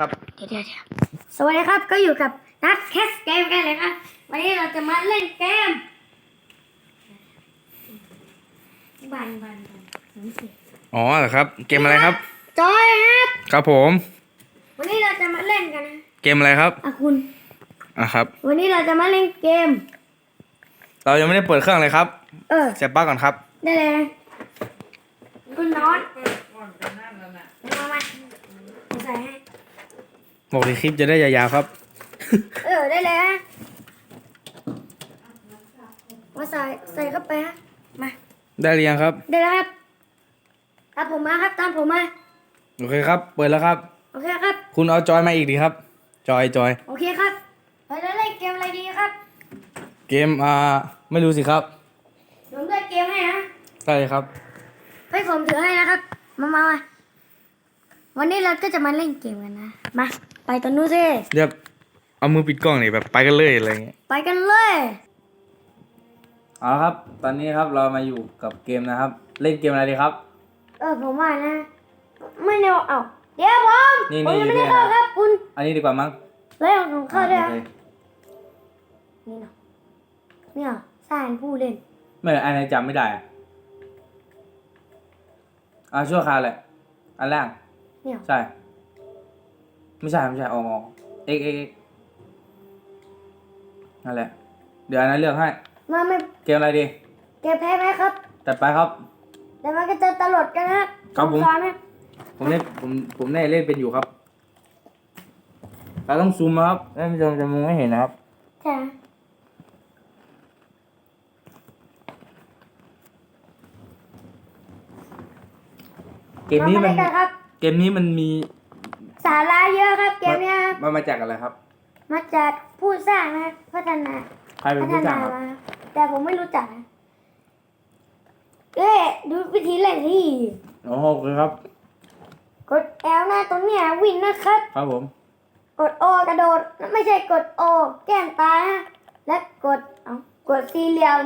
ครับเดี๋ยวเดี๋ยวเดี๋ยวสวัสดีครับก็อยู่กับนัดแคสเกมกันเลยครับวันนี้เราจะมาเล่นเกมบันบันบันหนังสืออ๋อเหรอครับ เกมอะไรครับจอยครับครับผม วันนี้เราจะมาเล่นกันนะเกมอะไรครับอะคุณอะครับ วันนี้เราจะมาเล่นเกม เรายังไม่ได้เปิดเครื่องเลยครับ เออเสียบปลั๊กก่อนครับ ได้เลยนะคุณนอนมามาเอาใส่ให้ บอกในคลิปจะได้ยาวๆครับ เออได้เลยฮะมาใส่ใส่เข้าไปฮะมาได้หรือยังครับ ได้แล้วครับตามผมมาครับตามผมมาโอเคครับ เปิดแล้วครับ โอเคครับ คุณเอาจอยมาอีกดีครับ จอยจอย โอเคครับเราจะเล่นเกมอะไรดีครับเกมอ่าไม่รู้สิครับผมเลือกเกมให้นะได้เลยครับให้ผมถือให้นะครับ มามามา วันนี้เราก็จะมาเล่นเกมกันนะ มา ไปตอนนู้นสิเรียบเอามือปิดกล้องนี่แบบไปกันเลยอะไรเงี้ยไปกันเลย เอาละครับ ตอนนี้ครับเรามาอยู่กับเกมนะครับ เล่นเกมอะไรดีครับ เออผมว่านะ ไม่แนวเอาเดี๋ยวผมนี่ผมนี่ยังไม่อยู่ได้ด้วยเข้านะครับคุณอันนี้ดีกว่ามั้งเล่นของเข้าด้วยอะนะโอเคนี่เนาะเนี่ยสร้างผู้เล่นไม่อันไหนจำไม่ได้อะอ่าชั่วคราวแหละอันแรก เนี่ย ใช่ ไม่ใช่ไม่ใช่อ๋อเอ็กเอ็กนั่นแหละ เดี๋ยวอันนั้นเลือกให้ มาไม่เกมอะไรดีเกมแพ้ไหมครับจัดไปครับ แต่มันก็จะตลดกันนะครับครับผมสอนนะผมเล่นผมผมได้เล่นเป็นอยู่ครับ เราต้องซูมนะครับท่านผู้ชมจะมองไม่เห็นนะครับ ใช่ไหมเกมนี้มันาาเล่กันครับ เกมนี้มันมีสาระเยอะครับเกมเนี้ยครับมันมาจากอะไรครับ มาจากผู้สร้างนะครับพัฒนาใครเป็นพัฒผู้สนาร้างครับ มาครับแต่ผมไม่รู้จักนะเอ๊ะดูวิธีเล่นที่โอ้โหโอเคครับ กด L หน้าตรงเนี้ยวินนะครับ ครับผม กด O กระโดดไม่ใช่กด O แกล้งตายนะและกดเอากดสี่เหลี่ยม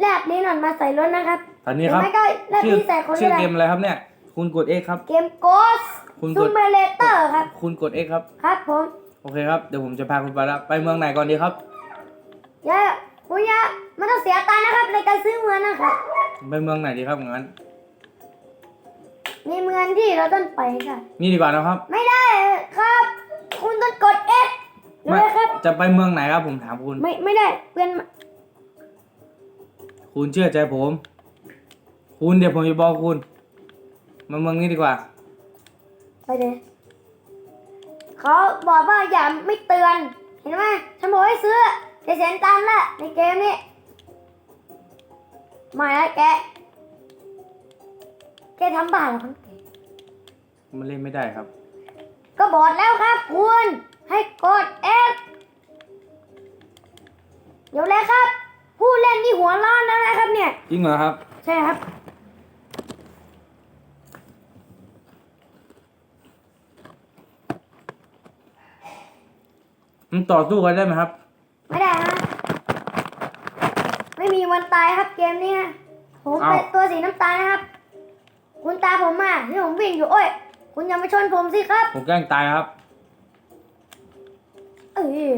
แลบนี้หน่อยมาใส่รถนะครับตอนนี้ครับหรือไม่ก็แลบชื่อนี้ใส่คนชื่อได้เกมอะไรครับเนี่ย คุณกด X ครับ เกม Ghost คุณกด Simulator ครับ คุณกด X ครับ ครับผมโอเคครับ เดี๋ยวผมจะพาคุณไปแล้วไปเมืองไหนก่อนดีครับ อย่าคุณอย่าไม่ต้องเสียตังค์นะครับในการซื้อเมืองนะครับ ไปเมืองไหนดีครับงั้น มีเมืองที่เราต้องไปค่ะ นี่ดีกว่านะครับไม่ได้ครับ คุณต้องกด X เลยครับ จะไปเมืองไหนครับผมถามคุณ ไม่ไม่ได้เพื่อนคุณเชื่อใจผม คุณเดี๋ยวผมจะบอกคุณ มาเมืองนี้ดีกว่า ไปเลยเขาบอกว่าอย่าไม่เตือน เห็นไหมฉันบอกให้ซื้อจะเสียตังค์ละในเกมนี้มาแล้วแก แกทำบ้าเหรอครับแกมันเล่นไม่ได้ครับ ก็บอกแล้วครับคุณ ให้กด X เดี๋ยวเลยครับ ผู้เล่นนี่หัวร้อนแล้วนะครับเนี่ย จริงเหรอครับ ใช่ครับ มันต่อสู้กันได้ไหมครับ ไม่ได้นะไม่มีวันตายครับเกมนี้นะผมเอ้าเป็นตัวสีน้ำตาลนะครับ คุณตาผมมาที่ผมวิ่งอยู่โอ้ย คุณอย่ามาชนผมสิครับ ผมแกล้งตายครับ เอ้ย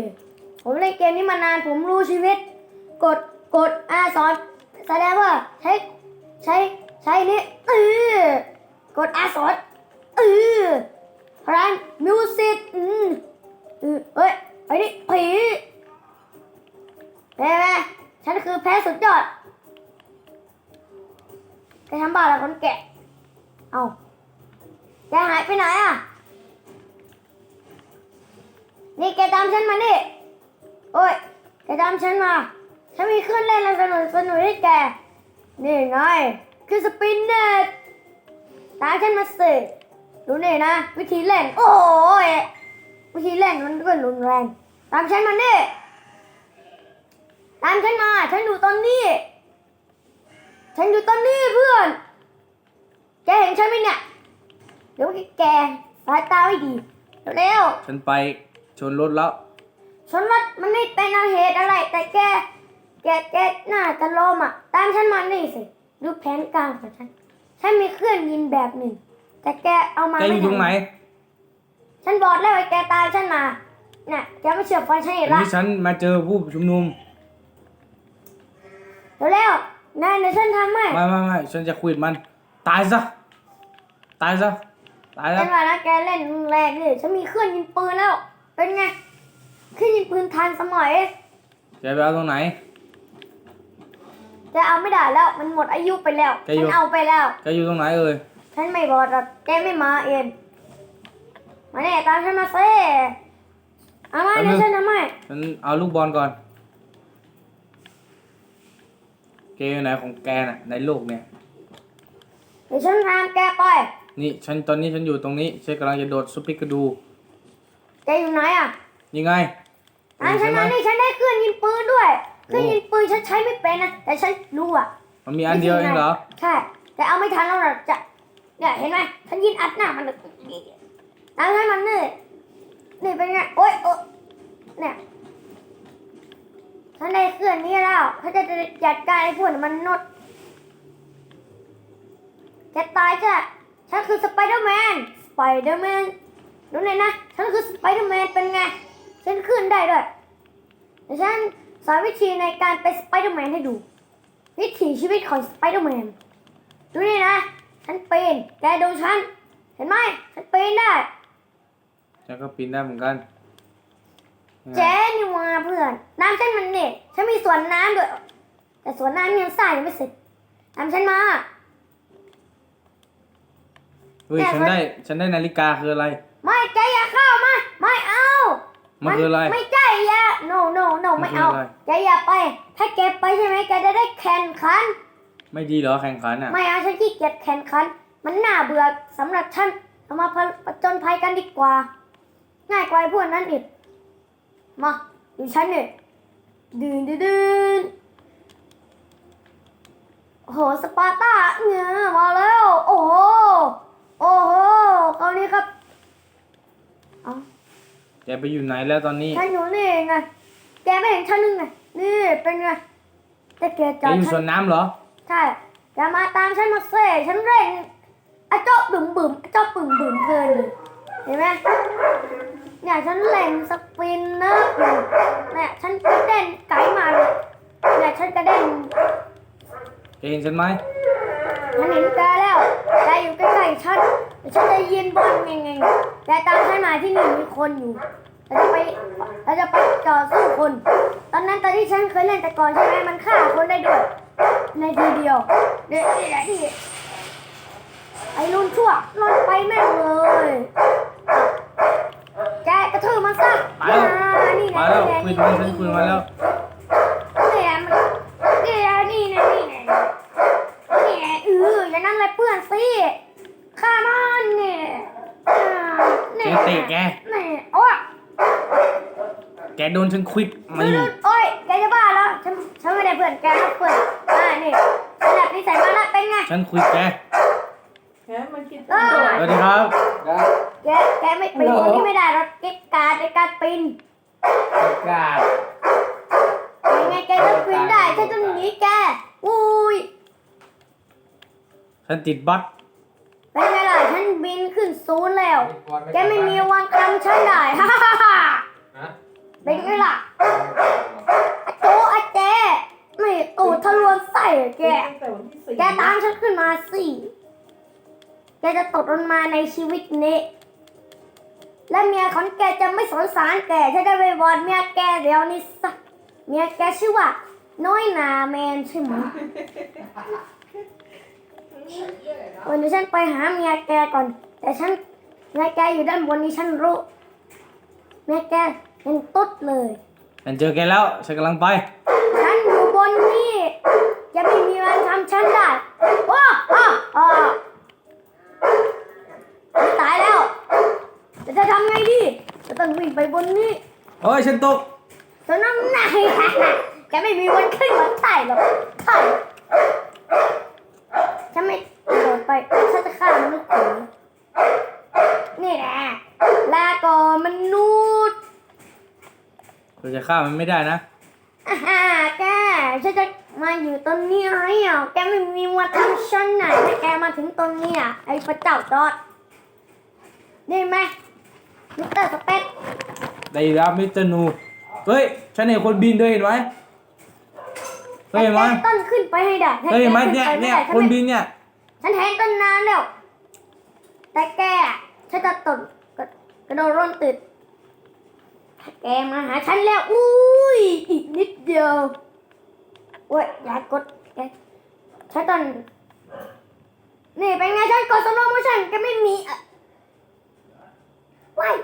ผมเล่นเกมนี้มานานผมรู้ชีวิต กดกดอาสอนแสดงว่าใช้ใช้ใช้นี่เออกดอาสอนเออ นแกะ เอาแกหายไปไหนอะ นี่แกตามฉันมานี่โอ้ย แกตามฉันมา ฉันมีเครื่องเล่นอะไรสนุกสนุกให้แก นี่ไงคือสปินเนตตามฉันมาสิดูนี่นะ วิธีเล่น โอ้ยวิธีเล่นมันก็รุนแรง ตามฉันมานี่ตามฉันมา ฉันอยู่ตอนนี้ ฉันอยู่ตอนนี้เพื่อน แกเห็นฉันไหมเนี่ยเดี๋ยวแกสายตาไม่ดีเร็วๆฉันไปชนรถแล้วชนรถมันไม่เป็นเหตุอะไร แต่แก แกแกน่าจะล้มอะ ตามฉันมานี่สิดูแผนการของฉัน ฉันมีเครื่องยินแบบหนึ่ง แต่แกเอามาแกอไม่ยู่ตรงไหนทัฉันบอกแล้วไอ้แกตามฉันมาเนี่ยแกไม่เชื่อฟังฉันอีอักนละ นี้ฉันมาเจอผู้ชุมนุมเร็วๆนายเดี๋ยวฉันทำให้ ไม่ไม่ไม่ฉันจะคุยกับมัน ตายซะ ตายซะตายซะฉันว่านะแกเล่นแรงดิฉันมีเครื่องยิงปืนแล้ว เป็นไงเครื่องยิงปืนทันสมัย แกไปเอาตรงไหน จะเอาไม่ได้แล้ว มันหมดอายุไปแล้วแกอยู่ ฉันเอาไปแล้ว แกอยู่ตรงไหนเอ่ยฉันไม่บอกหรอกแกไม่มาเองมาเนี่ยตามฉันมาเซ่เอามาเดี๋ยวฉันทำให้ฉันเอาลูกบอลก่อน แกอยู่ไหนของแกน่ะในโลกเนี่ย เดี๋ยวฉันตามแกไป นี่ฉันตอนนี้ฉันอยู่ตรงนี้ฉันกำลังจะโดดซุปปิกระดูแกอยู่ไหนอะยังไงตามฉันเห็นไหมมานี่ฉันได้เครื่องยิงปืนด้วยเคโอ้รื่องยิงปืนฉันใช้ไม่เป็นนะแต่ฉันรู้อะมันมีอันเดียวเองเหรอใช่แต่เอาไม่ทันแล้วหรอกจะเนี่ยเห็นไหมฉันยิงอัดหน้ามันเลยตามฉันมันนี่นี่เป็นไงโอ๊ยโอ๊ยเนี่ยฉันได้เครื่องนี้แล้วเขาจะจัดการไอ้พวกมันนดจะตายจ้ะ ฉันคือสไปเดอร์แมน สไปเดอร์แมน ดูหน่อยนะ ฉันคือสไปเดอร์แมนเป็นไง ฉันขึ้นได้ด้วยเดี๋ยวฉันสอนวิธีในการเป็นสไปเดอร์แมนให้ดู วิถีชีวิตของสไปเดอร์แมน ดูนี่นะ ฉันปีน แกดูฉัน เห็นไหม ฉันปีนได้ ฉันก็ปีนได้เหมือนกัน เจ๊นี่มาเพื่อน น้ำฉันมันเน็ตฉันมีสวนน้ำด้วย แต่สวนน้ำยังสร้างยังไม่เสร็จตามฉันมา เฮ้ยแต่ฉันมัน ได้ฉันได้นาฬิกาคืออะไร ไม่แกอย่าเข้ามา ไม่เอามันคืออะไร ไม่ใช่อย่า no no no มัไม่นคือเอาอะไร แกอย่าไป ถ้าแกไปใช่ไหมแกจะได้แข่งขัน ไม่ดีเหรอแข่งขันอะ ไม่เอาฉันขี้เกียจแข่งขัน มันน่าเบื่อสำหรับฉันเอามาผจญภัยกันดีกว่า ง่ายกว่าไอ้พวกนั้นอีกมาดูฉันเนี่ยดืนดืนดืนโอ้โหสปาร์ต้าเนี่ยมาแล้ว โอ้โห โอ้โหคราวนี้ครับเอาแกไปอยู่ไหนแล้วตอนนี้ฉันอยู่นี่ไง แกไม่เห็นฉันนึงไง นี่เป็นไงแต่แกจแกอดอยู่ฉัสวนน้ำเหรอ ใช่อย่ามาตามฉันมาเซ่ฉันเร่งอะเจ้าบึ่มบึ่มอะเจ้าบึ่มบึ่มเพลินเลยเห็นไหมเนี่ยฉันเร่งสปินนะเนี่ยฉันกระเด็นไกลมาเลยเนี่ยฉันกระเด็นแกเห็นฉันไหมฉันเห็นแกแล้ว แกอยู่ใกล้ๆฉันฉันจะยินบอลไงไงแกตามฉันมาที่นี่มีคนอยู่เราจะไปเราจะไปต่อสู้คน ตอนนั้นตอนที่ฉันเคยเล่นแต่ก่อนใช่ไหมมันฆ่าคนได้ด้วย ในทีเดียวเดี๋ยวนี่แหละที่ไอ้รุ่นชั่วลนไปแม่งเลยแกกระทืบมันซะไปแล้วอ่านี่มานะแล้วคุยมันฉันคุยมาแล้ว นี่นะมันนี่นะนี่นะนี่นะนี่นะเอออย่างนั้นเลยเพื่อนสิข้ามันเนี่ยอ่า แก นี่ เตะแก นี่โอ้ย แก โดนฉันควิดดูไม่ดูโอ้ยแกจะบ้าแล้วฉันฉันไม่ได้เพื่อนแกนะเพื่อนอ่านี่ระดับนิสัยมาละเป็นไง ฉันคุยแกแกมันคิดเออสวัสดีครับแกแกไม่ปีนคนที่ไม่ได้หรอกแกกาดในการปีนกาดยังไงแกต้องปีนได้ฉันต้องหนีแกอุ้ยฉันติดบัตรเป็นไงล่ะฉันบินขึ้นศูนย์แล้ว แกไม่มีวันทำฉันได้ฮ่าฮ่าฮ่าฮ่า เป็นไงล่ะอะโตอะเจไม่ตูดทะลวงใส่แกตั้งแต่วันที่สี่แกตามฉันขึ้นมาสิ แกจะตกลงมาในชีวิตนี้ และเมียของแกจะไม่สงสารแกฉันจะไปบอดเมียแกเดี๋ยวนี้สักเมียแกชื่อว่า น้อยนาแมนใช่ไหมวันนี้ฉันไปหาเมียแกก่อน แต่ฉันเมียแกอยู่ด้านบนนี้ฉันรู้เมียแก ยังตุ๊ดเลย ฉันเจอแกแล้ว ฉันกำลังไป ฉันอยู่บนนี้จะไม่มีวันทำฉันได้ว้าอ้าอ้าตายแล้วจะจะทำไงดีจะต้องวิ่งไปบนนี้โอ้ย ฉันตกจนน้ำหนักจะไม่มีวันขึ้นมาใต้หรอกใช่ฉันไม่โดดไปฉันจะฆ่ามนุษย์ผีนี่แหละลาก่อนมนุษย์ เราจะฆ่ามันไม่ได้นะอ่าฮะแกฉันจะมาอยู่ตรงนี้ไรอะแกไม่มีวันทำฉันไหนถ้าแกมาถึงตรงนี้อะไอ้พระเจ้าจอดได้ไหมมิสเตอร์สเปซได้แล้วมิสเตอร์นูเฮ้ยฉันเห็นคนบินด้วยเห็นไหมเฮ้ยเห็นไหมต้นขึ้นไปให้ได้ถ้าเฮ้ยเห็นไหมแกเนี่ยขึ้ไปเนี่ยไม่ได้คนบินเนี่ย ฉันเห็นต้นนานแล้วแต่แกอะฉันจะตดกระกระโดดร่นตึด แกมาหาฉันแล้ว อุ้ย อีกนิดเดียวโอ้ยอย่ากดแกฉันตอนนี่เป็นไงฉันกดสโลโมชั่นแกไม่มีว้าย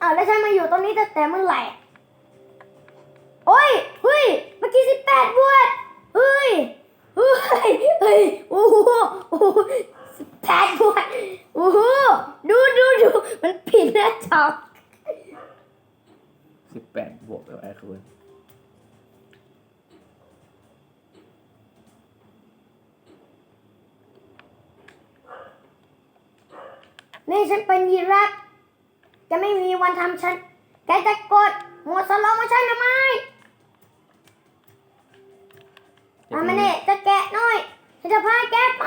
อ้าวแล้วฉันมาอยู่ตรงนี้แตั้งแต่เมื่อไหร่อะโอ้ยเฮ้ย เมื่อกี้สิบแปดบวชเฮ้ย เฮ้ย เฮ้ย โอ้โห โอ้โหสิบแปดบวชโอ้โหดูดูดูมันผิดหน้าจอสิบแปดบวกกับไอ้คืนนี่ฉันเป็นยีราฟจะไม่มีวันทำฉัน แกจะกดหมวดสโลโมชั่นทำไมทำมาเนี่ยจะแกะหน่อยฉันจะพาแกไป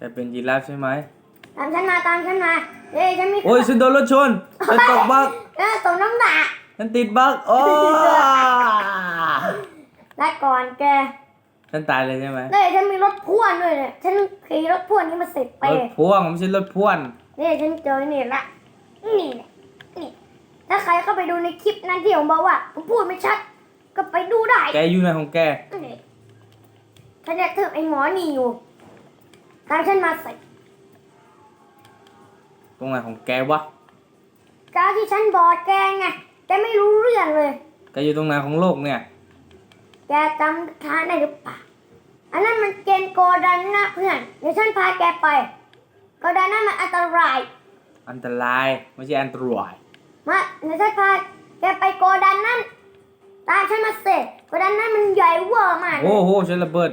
จะเป็นยีราฟใช่ไหมตามฉันมาตามฉันมาเฮ้ยฉันมีโอ้ยฉันโดนรถชนฉันตกบักเออสมน้ำหนักฉันติดบักโอ้และก่อนแกฉันตายเลยใช่ไหมเนี่ยฉันมีรถพ่วงด้วยเนี่ยฉันขี่รถพ่วงนี้มาสิบรปีถพ่วงไม่ใช่รถพ่วงนี่ฉันเจอนี่ละนี่เนี่ยนี่ถ้าใครเข้าไปดูในคลิปนั้นที่ผมบอกว่าผมพูดไม่ชัด ก็ไปดูได้ แกอยู่ในของแกนี่ฉันจะถึงไอ้หมอนี่อยู่ ตามฉันมาสิตรงไหนของแกวะการที่ฉันบอกแกไงแกไม่รู้เรื่องเลย แกอยู่ตรงไหนของโลกเนี่ย แกจำทางได้หรือเปล่าอันนั้นมันเกณฑ์โกดันนะเพื่อนเดี๋ยวฉันพาแกไปโกดันนั้นมันอันตรายอันตรายไม่ใช่อันตรายมาเดี๋ยวฉันพาแกไปโกดันนั้นตามฉันมาเสร็จโกดันนั้นมันใหญ่เวอร์มากเลยโอ้โหฉันระเบิด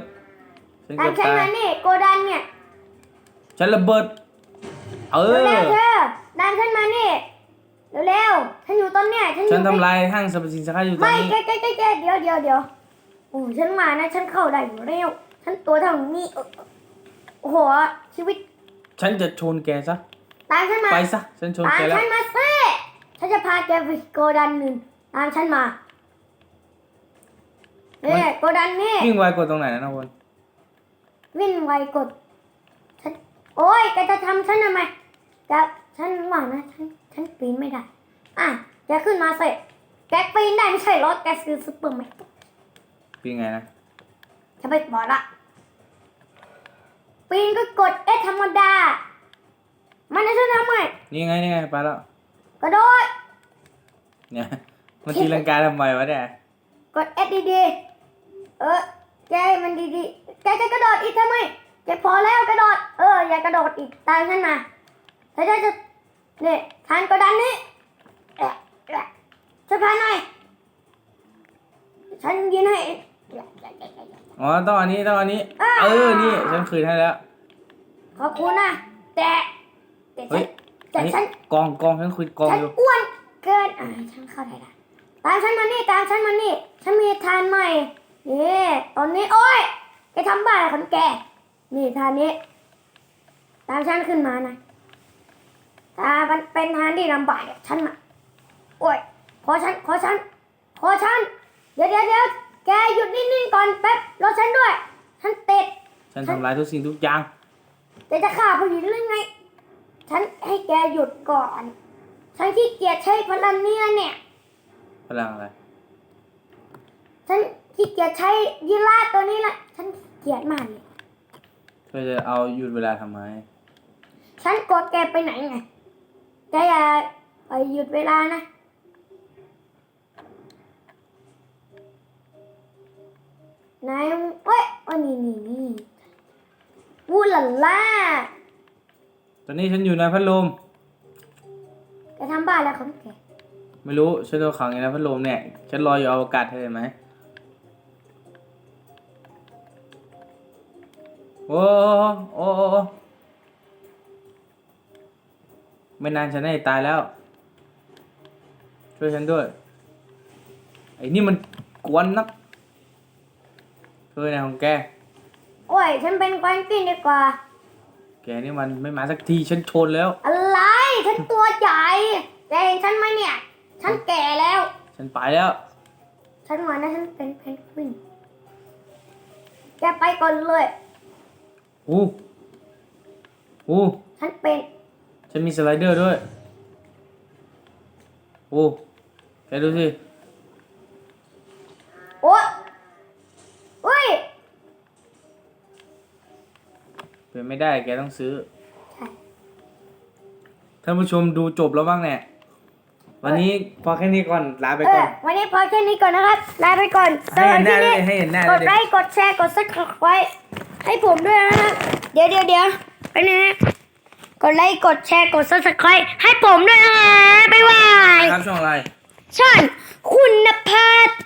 ฉันตาเกืมอบฉันตามายนี่โกดันเนี่ย ฉันระเบิด เออ เร็วๆเธอตามฉันมานี่เร็วๆฉันอยู่ตอนเนี้ยฉันอฉันยู่ทำลายห้างสรรพสินค้าอยู่ตรงไม่นี้แกแกแกแกเดี๋ยวเดี๋ยวเดี๋ยวโอ้ฉันมานะ ฉันเข้าได้อยู่เร็วฉันตัวเท่านี้เออโอ้โหชีวิตฉันจะชนแกซะ ตามฉันมา ไปซะ ฉันชนตามแกแล้ว ฉันมาสิฉันจะพาแกไปโกดันหนึ่งตามฉันมาเนี่ยโกดันนี่ วิ่งไวกว่าตรงไหนนะน้องคนวิ่งไวกดฉัน โอ้ยแกจะทำฉันทำไมแกฉันว่านะ ฉัน ฉันปีนไม่ได้ อะ แกขึ้นมาสิแกปีนได้ไม่ใช่เหรอแกคือซุปเปอร์แมนปีนไงนะจะไปบอกละ ปีนก็กดเอธรรมดา มันจะช่วยทำไมนี่ไงนี่ไงไปแล้ว กระโดด เนี่ย มันตีลังกาทำไมวะเนี่ย กดเอสดีๆ เออแกให้มันดีๆ แกจะกระโดดอีกทำไม แกพอแล้วกระโดด เออ อย่ากระโดดอีกตามฉันมาถ้าจะจะเนี่ยทานกระดานนี้แอะแอะช่วยพาหน่อยฉันยืนให้อ๋อต้องอันนี้ต้องอันนี้ เออ นี่ฉันคืนให้แล้ว ขอบคุณนะแต่แต่เฮ้ฉันยแต่อันนี้ฉันกองกองฉันคุยกองฉันอยู่อ้วนเกินอ่าฉันเข้าได้ละตามฉันมานี่ตามฉันมานี่ ฉันมีทานใหม่นี่ตอนนี้โอ้ยแกทำบ้าอะไรของแก นี่ทานนี้ ตามฉันขึ้นมานะถ้ามันเป็นทานที่ลำบากเนี่ยฉันมาโอ้ยขอฉันขอฉันขอฉัน เดี๋ยวเดี๋ยวเดี๋ยวแกหยุดนิ่งๆก่อนแป๊บรอฉันด้วย ฉันติด ฉันทำลายทุกสิ่งทุกอย่างแกจะฆ่าผู้หญิงหรือไง ฉันให้แกหยุดก่อน ฉันขี้เกียจใช้พลังเนี่ยเนี่ย พลังอะไร ฉันขี้เกียจใช้ยีราฟตัวนี้ละ ฉันขี้เกียจมากเลย เธอจะเอาหยุดเวลาทำไม ฉันกดแกไปไหนไง แกอย่าไปหยุดเวลานะนายเอ้ยอ๋อนี่นี่นี่วูหลาล่า ตอนนี้ฉันอยู่ในพัดลม แกทำบ้าแล้วของแก ไม่รู้ฉันโดนขังอยู่ในพัดลมเนี่ย ฉันลอยอยู่อวกาศเธอเห็นไหม โอ้โอ้โอ้โอ้ไม่นานฉันได้ตายแล้ว ช่วยฉันด้วย ไอ้นี่มันกวนนักช่วยในของแก โอ้ย ฉันเป็นแกวนกินดีกว่า แกนี่มันไม่มาสักทีฉันชนแล้ว อะไร ฉันตัวใหญ่แกเห็นฉันไหมเนี่ย ฉันแก่แล้ว ฉันไปแล้ว ฉันมานะฉันเป็นเพนกวินแกไปก่อนเลย อู้อู้ฉันเป็นฉันมีสไลเดอร์ด้วย โอ้แกดูสิ โอ๊ยเฮ้ยเปลี่ยนไม่ได้แกต้องซื้อใช่ท่านผู้ชมดูจบแล้วบ้างเนี่ย วันนี้พอแค่นี้ก่อน ลาไปเอก่ออน วันนี้พอแค่นี้ก่อนนะครับ ลาไปก่อนสให้ำหเห็รับนหที่น้านี้ด้วยให้เห็นหน้ากดด้วยไลค์กดแชร์ กดซับสไครต์ ให้ผมด้วยนะครับ เดี๋ยวเดี๋ยวเดี๋ยวไปนะฮะกดไลค์ กดแชร์ กดซับสไครต์ให้ผมด้วยนะฮะบ๊ายบาย ครับช่องอะไร ช่อนคุณพัฒน์